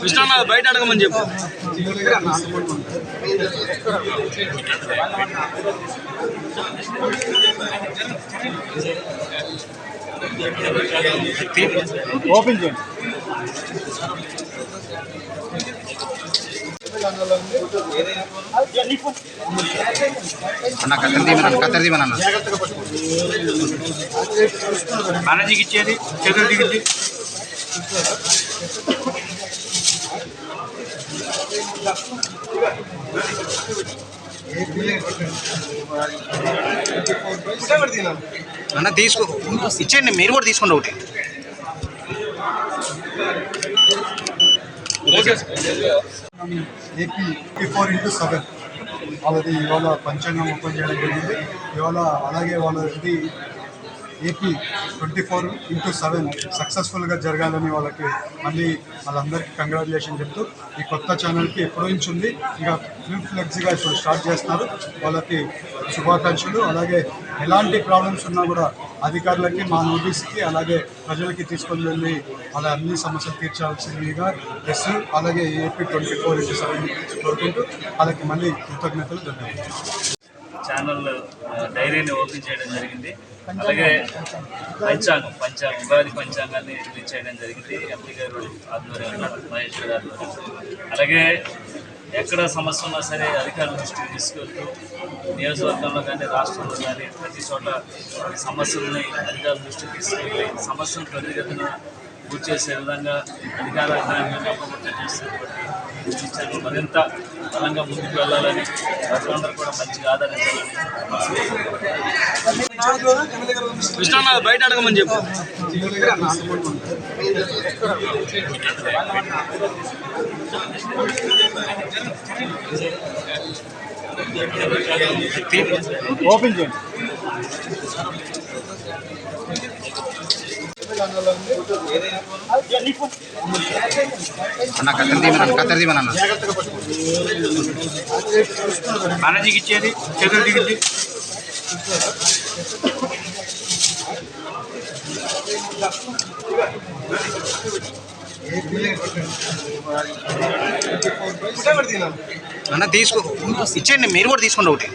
కృష్ణ బయట అడగమని చెప్పు. ఓపెన్ చేయండి. అన్న కత్తెర తీయమన్న కత్తెర తీయమన్న బాలాజీకి ఇచ్చేది చేతులు దిగింది అన్న తీసుకో. ఇచ్చేయండి మీరు కూడా తీసుకోండి ఒకటి. AP four into seven. వాళ్ళది ఇవాళ పంచాంగం ఓపెన్ చేయడం జరిగింది. ఇవాళ అలాగే వాళ్ళది AP twenty four into seven సక్సెస్ఫుల్గా జరగాలని వాళ్ళకి మళ్ళీ వాళ్ళందరికీ కంగ్రాచులేషన్ చెప్తూ ఈ కొత్త ఛానల్కి ఎప్పటి నుంచి ఉంది. ఇంకా ఫిల్మ్ ఫ్లెక్సీగా ఇప్పుడు స్టార్ట్ చేస్తున్నారు. వాళ్ళకి శుభాకాంక్షలు. అలాగే ఎలాంటి ప్రాబ్లమ్స్ ఉన్నా కూడా అధికారులకి మా నోటీస్కి అలాగే ప్రజలకి తీసుకొని వెళ్ళి వాళ్ళ అన్ని సమస్యలు తీర్చాల్సిందిగా ఎస్ అలాగే AP twenty four into seven కోరుకుంటూ వాళ్ళకి మళ్ళీ కృతజ్ఞతలు ధన్యవాదాలు. ఛానల్ డైరీని ఓపెన్ చేయడం జరిగింది. అలాగే పంచాంగం పంచాంగం ఉగాది పంచాంగాన్ని రిలీజ్ చేయడం జరిగింది. ఎంపీ గారు ఆధ్వర్యంలో మహేష్ గారి అలాగే ఎక్కడ సమస్య ఉన్నా సరే అధికారుల దృష్టికి తీసుకెళ్తూ నియోజకవర్గంలో కానీ రాష్ట్రంలో కానీ ప్రతి చోట సమస్యలని అధికారుల దృష్టికి తీసుకెళ్ళి సమస్యలను త్వరితగతిన పూర్తి చేసే విధంగా అధికార యంత్రాంగాన్ని చేసినటువంటి మరింత బలంగా ముందుకు వెళ్ళాలని ప్రజలందరూ కూడా మంచిగా ఆదరించాలని కృష్ణ బయట అడగమని చెప్పు. ఓపెన్ చేయండి. అన్న కత్తెర తీయమన్న కత్తెర తీయమన్న బాలాజీకి ఇచ్చేది చేతులు దిగింది అన్న తీసుకో. ఇచ్చేయండి మీరు కూడా తీసుకోండి ఒకటి.